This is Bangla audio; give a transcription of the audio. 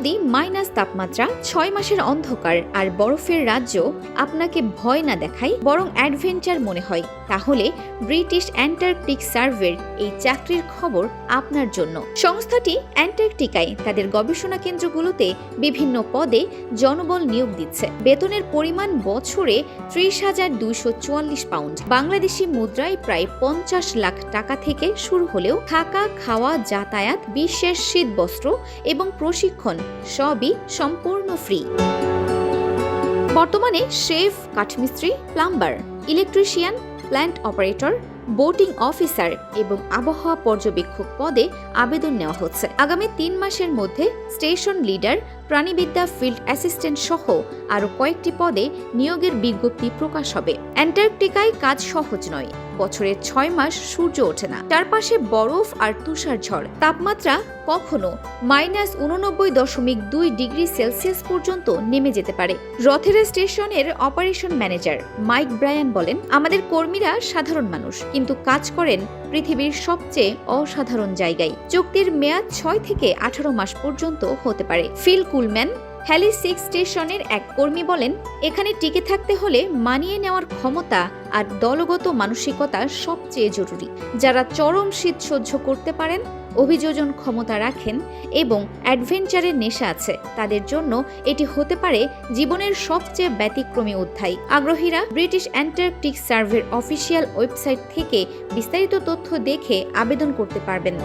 যদি মাইনাস তাপমাত্রা ছয় মাসের অন্ধকার আর বরফের রাজ্য আপনাকে ভয় না দেখায়, বরং অ্যাডভেঞ্চার মনে হয়, তাহলে ব্রিটিশ অ্যান্টার্কটিক সার্ভের এই চাকরির খবর আপনার জন্য। সংস্থাটি অ্যান্টার্কটিকায় তাদের গবেষণা কেন্দ্রগুলোতে বিভিন্ন পদে জনবল নিয়োগ দিচ্ছে। বেতনের পরিমাণ বছরে ত্রিশ হাজার দুইশো চুয়াল্লিশ পাউন্ড। বাংলাদেশি মুদ্রায় প্রায় পঞ্চাশ লাখ টাকা থেকে শুরু হলেও থাকা, খাওয়া, যাতায়াত, বিশেষ শীতবস্ত্র এবং প্রশিক্ষণ সবই সম্পূর্ণ ফ্রি বর্তমানে chef, কাঠমিস্ত্রি, plumber electrician plant operator boating officer এবং আবহাওয়া পর্যবেক্ষক পদে আবেদন নেওয়া হচ্ছে। আগামী তিন মাসের মধ্যে স্টেশন লিডার প্রাণীবিদ্যা ফিল্ড অ্যাসিস্ট্যান্ট সহ আরও কয়েকটি পদে নিয়োগের বিজ্ঞপ্তি প্রকাশ হবে। অ্যান্টার্কটিকায় কাজ সহজ নয়। বছরের ছয় মাস সূর্য ওঠে না। চারপাশে বরফ আর তুষার ঝড়। তাপমাত্রা কখনো মাইনাস উননব্বই দশমিক দুই ডিগ্রি সেলসিয়াস পর্যন্ত নেমে যেতে পারে। রথেরা স্টেশনের অপারেশন ম্যানেজার মাইক ব্রায়ান বলেন, আমাদের কর্মীরা সাধারণ মানুষ, কিন্তু কাজ করেন পৃথিবীর সবচেয়ে অসাধারণ জায়গায়। চুক্তির মেয়াদ ছয় থেকে আঠারো মাস পর্যন্ত হতে পারে। ফিল কুলম্যান, হ্যালি সিক্স স্টেশনের এক কর্মী বলেন, এখানে টিকে থাকতে হলে মানিয়ে নেওয়ার ক্ষমতা আর দলগত মানসিকতা সবচেয়ে জরুরি। যারা চরম শীত সহ্য করতে পারেন, অভিযোজন ক্ষমতা রাখেন এবং অ্যাডভেঞ্চারের নেশা আছে, তাদের জন্য এটি হতে পারে জীবনের সবচেয়ে ব্যতিক্রমী অধ্যায়। আগ্রহীরা ব্রিটিশ অ্যান্টার্কটিক সার্ভের অফিসিয়াল ওয়েবসাইট থেকে বিস্তারিত তথ্য দেখে আবেদন করতে পারবেন।